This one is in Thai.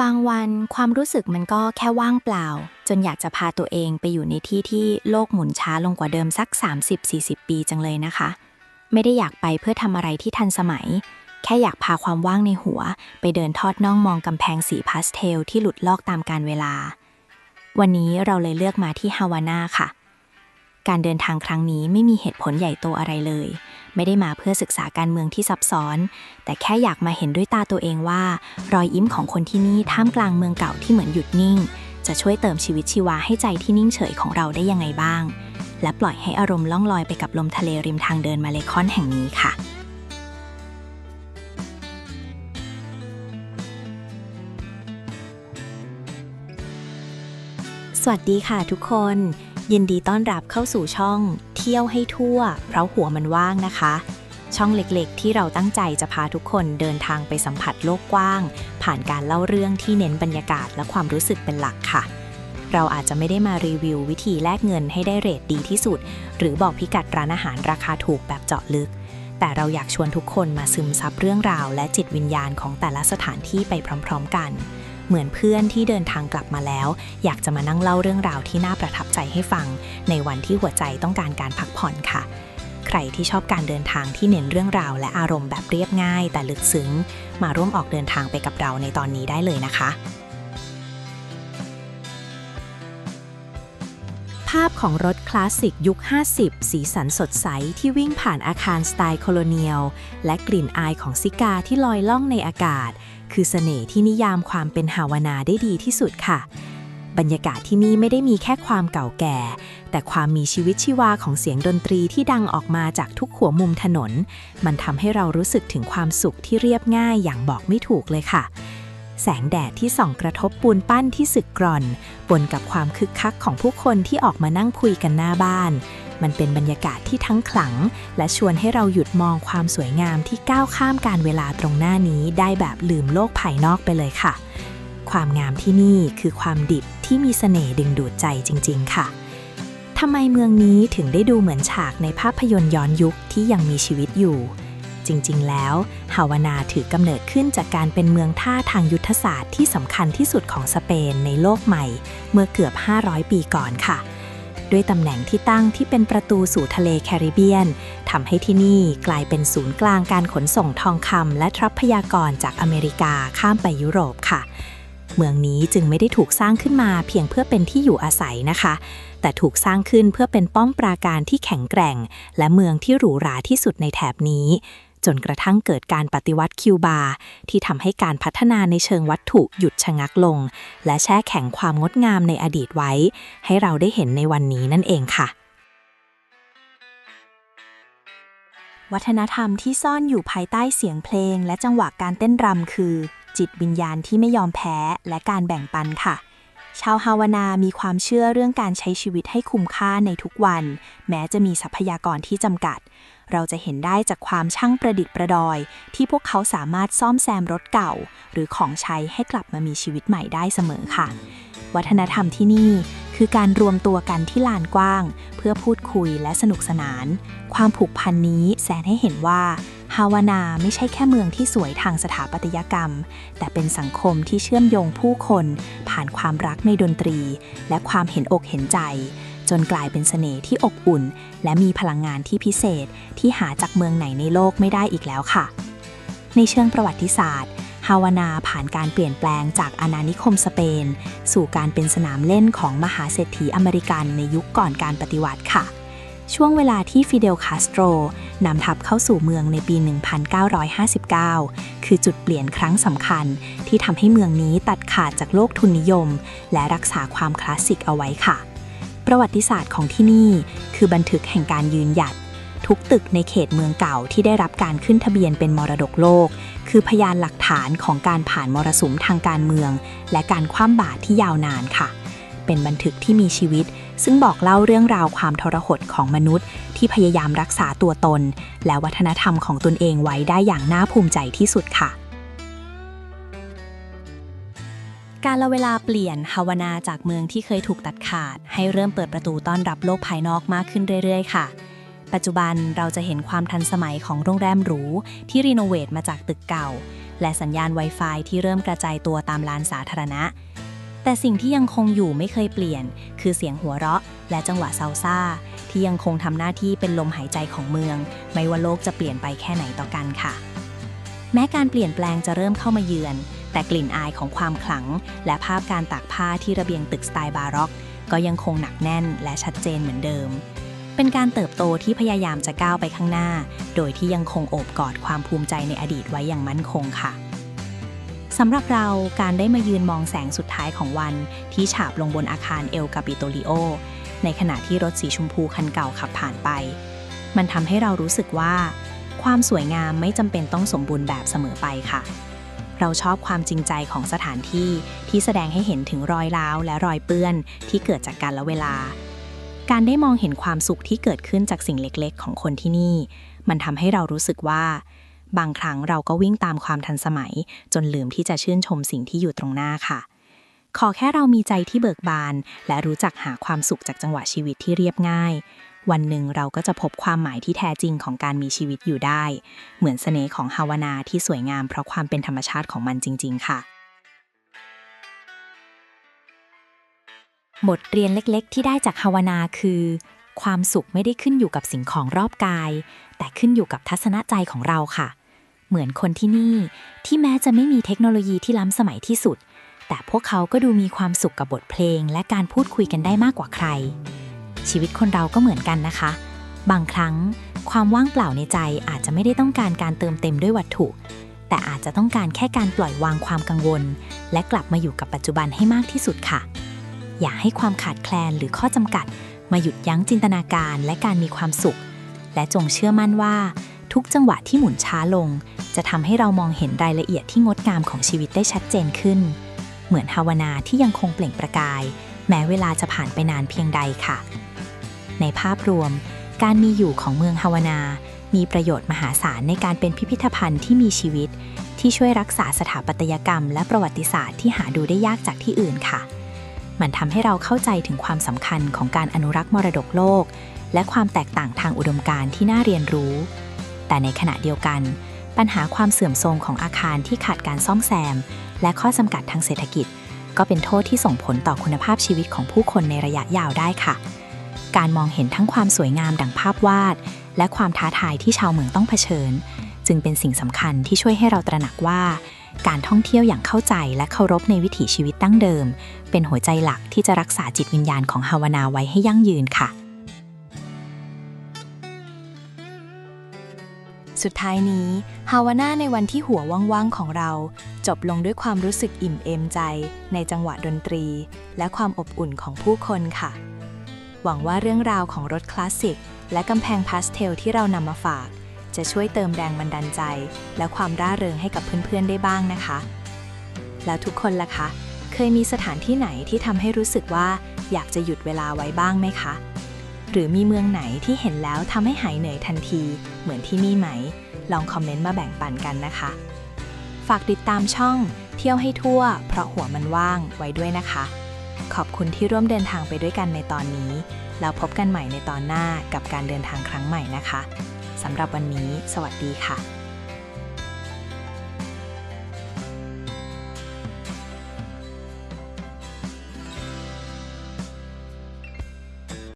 บางวันความรู้สึกมันก็แค่ว่างเปล่า จนอยากจะพาตัวเองไปอยู่ในที่ที่โลกหมุนช้าลงกว่าเดิมสัก 30-40 ปีจังเลยนะคะ ไม่ได้อยากไปเพื่อทำอะไรที่ทันสมัย แค่อยากพาความว่างในหัว ไปเดินทอดน่องมองกำแพงสีพาสเทลที่หลุดลอกตามกาลเวลา วันนี้เราเลยเลือกมาที่ฮาวาน่าค่ะ การเดินทางครั้งนี้ไม่มีเหตุผลใหญ่โตอะไรเลย ไม่ได้มาเพื่อศึกษาการเมืองที่ซับซ้อน แต่แค่อยากมาเห็นด้วยตาตัวเองว่า รอยยิ้มของคนที่นี่ท่ามกลางเมืองเก่าที่เหมือนหยุดนิ่ง จะช่วยเติมชีวิตชีวาให้ใจที่นิ่งเฉยของเราได้ยังไงบ้าง และปล่อยให้อารมณ์ล่องลอยไปกับลมทะเลริมทางเดินมาเลคอนแห่งนี้ค่ะสวัสดีค่ะทุกคน ยินดีต้อนรับเข้าสู่ช่อง ที่ยวให้ทั่ว เพราะหัวมันว่างนะคะ ช่องเล็กๆ ที่เราตั้งใจจะพาทุกคนเดินทางไปสัมผัสโลกกว้าง ผ่านการเล่าเรื่องที่เน้นบรรยากาศและความรู้สึกเป็นหลักค่ะ เราอาจจะไม่ได้มารีวิววิธีแลกเงินให้ได้เรทดีที่สุด หรือบอกพิกัดร้านอาหารราคาถูกแบบเจาะลึก แต่เราอยากชวนทุกคนมาซึมซับเรื่องราว และจิตวิญญาณของแต่ละสถานที่ไปพร้อม ๆ กัน เหมือนเพื่อนที่เดินทางกลับมาแล้ว อยากจะมานั่งเล่าเรื่องราวที่น่าประทับใจให้ฟัง ในวันที่หัวใจต้องการการพักผ่อนค่ะ ใครที่ชอบการเดินทางที่เน้นเรื่องราว และอารมณ์แบบเรียบง่าย แต่ลึกซึ้ง มาร่วมออกเดินทางไปกับเราในตอนนี้ได้เลยนะคะาพของรถคลาสสิกยุค 50 สีสันสดใสที่วิ่งผ่านอาคารสไตล์โคโลเนียล และกลิ่นอายของซิกาที่ลอยล่องในอากาศ คือเสน่ห์ที่นิยามความเป็นฮาวานาได้ดีที่สุดค่ะ บรรยากาศที่นี่ไม่ได้มีแค่ความเก่าแก่ แต่ความมีชีวิตชีวาของเสียงดนตรีที่ดังออกมาจากทุกหัวมุมถนน มันทำให้เรารู้สึกถึงความสุขที่เรียบง่ายอย่างบอกไม่ถูกเลยค่ะ แสงแดดที่ส่องกระทบปูนปั้นที่สึกกร่อนปนกับความคึกคักของผู้คนที่ออกมานั่งคุยกันหน้าบ้าน มันเป็นบรรยากาศที่ทั้งขลัง และชวนให้เราหยุดมองความสวยงามที่ก้าวข้ามการเวลาตรงหน้านี้ได้แบบลืมโลกภายนอกไปเลยค่ะ ความงามที่นี่คือความดิบที่มีเสน่ห์ดึงดูดใจจริง ๆ ค่ะทำไมเมืองนี้ถึงได้ดูเหมือนฉากในภาพยนตร์ย้อนยุคที่ยังมีชีวิตอยู่ จริง ๆ แล้วฮาวานาถือกำเนิดขึ้นจากการเป็นเมืองท่าทางยุทธศาสตร์ที่สำคัญที่สุดของสเปนในโลกใหม่ เมื่อเกือบ 500 ปีก่อนค่ะ ด้วยตำแหน่งที่ตั้งที่เป็นประตูสู่ทะเลแคริบเบียนทำให้ที่นี่กลายเป็นศูนย์กลางการขนส่งทองคำและทรัพยากรจากอเมริกาข้ามไปยุโรปค่ะ เมืองนี้จึงไม่ได้ถูกสร้างขึ้นมาเพียงเพื่อเป็นที่อยู่อาศัยนะคะแต่ถูกสร้างขึ้นเพื่อเป็นป้อมปราการที่แข็งแกร่ง และเมืองที่หรูหราที่สุดในแถบนี้ จนกระทั่งเกิดการปฏิวัติคิวบา ที่ทำให้การพัฒนาในเชิงวัตถุหยุดชะงักลง และแช่แข็งความงดงามในอดีตไว้ ให้เราได้เห็นในวันนี้นั่นเองค่ะ วัฒนธรรมที่ซ่อนอยู่ภายใต้เสียงเพลง และจังหวะการเต้นรำคือ จิตวิญญาณที่ไม่ยอมแพ้และการแบ่งปันค่ะชาวฮาวานามีความเชื่อเรื่องการใช้ชีวิตให้คุ้มค่าในทุกวัน แม้จะมีทรัพยากรที่จำกัด เราจะเห็นได้จากความช่างประดิษฐ์ประดอย ที่พวกเขาสามารถซ่อมแซมรถเก่า หรือของใช้ให้กลับมามีชีวิตใหม่ได้เสมอค่ะ วัฒนธรรมที่นี่คือการรวมตัวกันที่ลานกว้าง เพื่อพูดคุยและสนุกสนาน ความผูกพันนี้แสดงให้เห็นว่าฮาวานาไม่ใช่แค่เมืองที่สวยทางสถาปัตยกรรม แต่เป็นสังคมที่เชื่อมโยงผู้คน ผ่านความรักในดนตรี และความเห็นอกเห็นใจ จนกลายเป็นเสน่ห์ที่อบอุ่น และมีพลังงานที่พิเศษที่หาจากเมืองไหนในโลกไม่ได้อีกแล้วค่ะ ในเชิงประวัติศาสตร์ฮาวานาผ่านการเปลี่ยนแปลงจากอาณานิคมสเปน สู่การเป็นสนามเล่นของมหาเศรษฐีอเมริกันในยุคก่อนการปฏิวัติค่ะ ช่วงเวลาที่ฟิเดลคาสโตรนำทัพเข้าสู่เมืองในปี 1959 คือจุดเปลี่ยนครั้งสำคัญ ที่ทำให้เมืองนี้ตัดขาดจากโลกทุนนิยม และรักษาความคลาสสิกเอาไว้ค่ะ ประวัติศาสตร์ของที่นี่ คือบันทึกแห่งการยืนหยัด ทุกตึกในเขตเมืองเก่าที่ได้รับการขึ้นทะเบียนเป็นมรดกโลก คือพยานหลักฐานของการผ่านมรสุมทางการเมือง และการคว่ำบาตรที่ยาวนานค่ะ เป็นบันทึกที่มีชีวิต ซึ่งบอกเล่าเรื่องราวความทรหดของมนุษย์ ที่พยายามรักษาตัวตน และวัฒนธรรมของตนเองไว้ได้อย่างน่าภูมิใจที่สุดค่ะ การละเวลาเปลี่ยนฮาวานาจากเมืองที่เคยถูกตัดขาด ให้เริ่มเปิดประตูต้อนรับโลกภายนอกมากขึ้นเรื่อยๆ ค่ะ ปัจจุบันเราจะเห็นความทันสมัยของโรงแรมหรู ที่รีโนเวทมาจากตึกเก่า และสัญญาณ Wi-Fi ที่เริ่มกระจายตัวตามลานสาธารณะ แต่สิ่งที่ยังคงอยู่ไม่เคยเปลี่ยน คือเสียงหัวเราะ และจังหวะซาซ่า ที่ยังคงทำหน้าที่เป็นลมหายใจของเมือง ไม่ว่าโลกจะเปลี่ยนไปแค่ไหนต่อกันค่ะ แม้การเปลี่ยนแปลงจะเริ่มเข้ามาเยือน แต่กลิ่นอายของความขลัง และภาพการตากผ้าที่ระเบียงตึกสไตล์บาร็อก ก็ยังคงหนักแน่นและชัดเจนเหมือนเดิม เป็นการเติบโตที่พยายามจะก้าวไปข้างหน้า โดยที่ยังคงโอบกอดความภูมิใจในอดีตไว้อย่างมั่นคงค่ะสำหรับเราการได้มายืนมองแสงสุดท้ายของวันที่ฉาบลงบนอาคารเอลกาปิโตลิโอ ในขณะที่รถสีชมพูคันเก่าขับผ่านไป มันทำให้เรารู้สึกว่า ความสวยงามไม่จำเป็นต้องสมบูรณ์แบบเสมอไปค่ะ เราชอบความจริงใจของสถานที่ที่แสดงให้เห็นถึงรอยร้าวและรอยเปื้อนที่เกิดจากการละเวลา การได้มองเห็นความสุขที่เกิดขึ้นจากสิ่งเล็กๆ ของคนที่นี่ มันทำให้เรารู้สึกว่า บางครั้งเราก็วิ่งตามความทันสมัย จนลืมที่จะชื่นชมสิ่งที่อยู่ตรงหน้าค่ะ ขอแค่เรามีใจที่เบิกบาน และรู้จักหาความสุขจากจังหวะชีวิตที่เรียบง่าย วันหนึ่งเราก็จะพบความหมายที่แท้จริงของการมีชีวิตอยู่ได้ เหมือนเสน่ห์ของฮาวานาที่สวยงามเพราะความเป็นธรรมชาติของมันจริง ๆ ค่ะ บทเรียนเล็กๆ ที่ได้จากฮาวานาคือ ความสุขไม่ได้ขึ้นอยู่กับสิ่งของรอบกาย แต่ขึ้นอยู่กับทัศนใจของเราค่ะ เหมือนคนที่นี่ ที่แม้จะไม่มีเทคโนโลยีที่ล้ำสมัยที่สุด แต่พวกเขาก็ดูมีความสุขกับบทเพลง และการพูดคุยกันได้มากกว่าใคร ชีวิตคนเราก็เหมือนกันนะคะ บางครั้งความว่างเปล่าในใจอาจจะไม่ได้ต้องการการเติมเต็มด้วยวัตถุ แต่อาจจะต้องการแค่การปล่อยวางความกังวล และกลับมาอยู่กับปัจจุบันให้มากที่สุดค่ะ อย่าให้ความขาดแคลนหรือข้อจำกัด มาหยุดยั้งจินตนาการและการมีความสุข และจงเชื่อมั่นว่า ทุกจังหวะที่หมุนช้าลง จะทำให้เรามองเห็นรายละเอียดที่งดงามของชีวิตได้ชัดเจนขึ้น เหมือนฮาวนาที่ยังคงเปล่งประกาย แม้เวลาจะผ่านไปนานเพียงใดค่ะ ในภาพรวม การมีอยู่ของเมืองฮาวนา มีประโยชน์มหาศาลในการเป็นพิพิธภัณฑ์ที่มีชีวิต ที่ช่วยรักษาสถาปัตยกรรม และประวัติศาสตร์ที่หาดูได้ยากจากที่อื่นค่ะ มันทำให้เราเข้าใจถึงความสำคัญของการอนุรักษ์มรดกโลก และความแตกต่างทางอุดมการณ์ที่น่าเรียนรู้ แต่ในขณะเดียวกัน ปัญหาความเสื่อมโทรมของอาคารที่ขาดการซ่อมแซม และข้อจำกัดทางเศรษฐกิจ ก็เป็นโทษที่ส่งผลต่อคุณภาพชีวิตของผู้คนในระยะยาวได้ค่ะ การมองเห็นทั้งความสวยงามดังภาพวาด และความท้าทายที่ชาวเมืองต้องเผชิญ จึงเป็นสิ่งสำคัญที่ช่วยให้เราตระหนักว่า การท่องเที่ยวอย่างเข้าใจและเคารพในวิถีชีวิตดั้งเดิม เป็นหัวใจหลักที่จะรักษาจิตวิญญาณของฮาวานาไว้ให้ยั่งยืนค่ะ สุดท้ายนี้ฮาวานาในวันที่หัวว่างๆของเรา จบลงด้วยความรู้สึกอิ่มเอมใจ ในจังหวะดนตรี และความอบอุ่นของผู้คนค่ะ หวังว่าเรื่องราวของรถคลาสสิก และกำแพงพาสเทลที่เรานำมาฝาก จะช่วยเติมแรงบันดาลใจ และความร่าเริงให้กับเพื่อนๆได้บ้างนะคะ แล้วทุกคนล่ะคะ เคยมีสถานที่ไหนที่ทำให้รู้สึกว่าอยากจะหยุดเวลาไว้บ้างไหมคะหรือมีเมืองไหนที่เห็นแล้วทำให้หายเหนื่อยทันที เหมือนที่นี่ไหม ลองคอมเมนต์มาแบ่งปันกันนะคะ ฝากติดตามช่อง เที่ยวให้ทั่ว เพราะหัวมันว่างไว้ด้วยนะคะ ขอบคุณที่ร่วมเดินทางไปด้วยกันในตอนนี้ แล้วพบกันใหม่ในตอนหน้ากับการเดินทางครั้งใหม่นะคะสำหรับวันนี้ สวัสดีค่ะ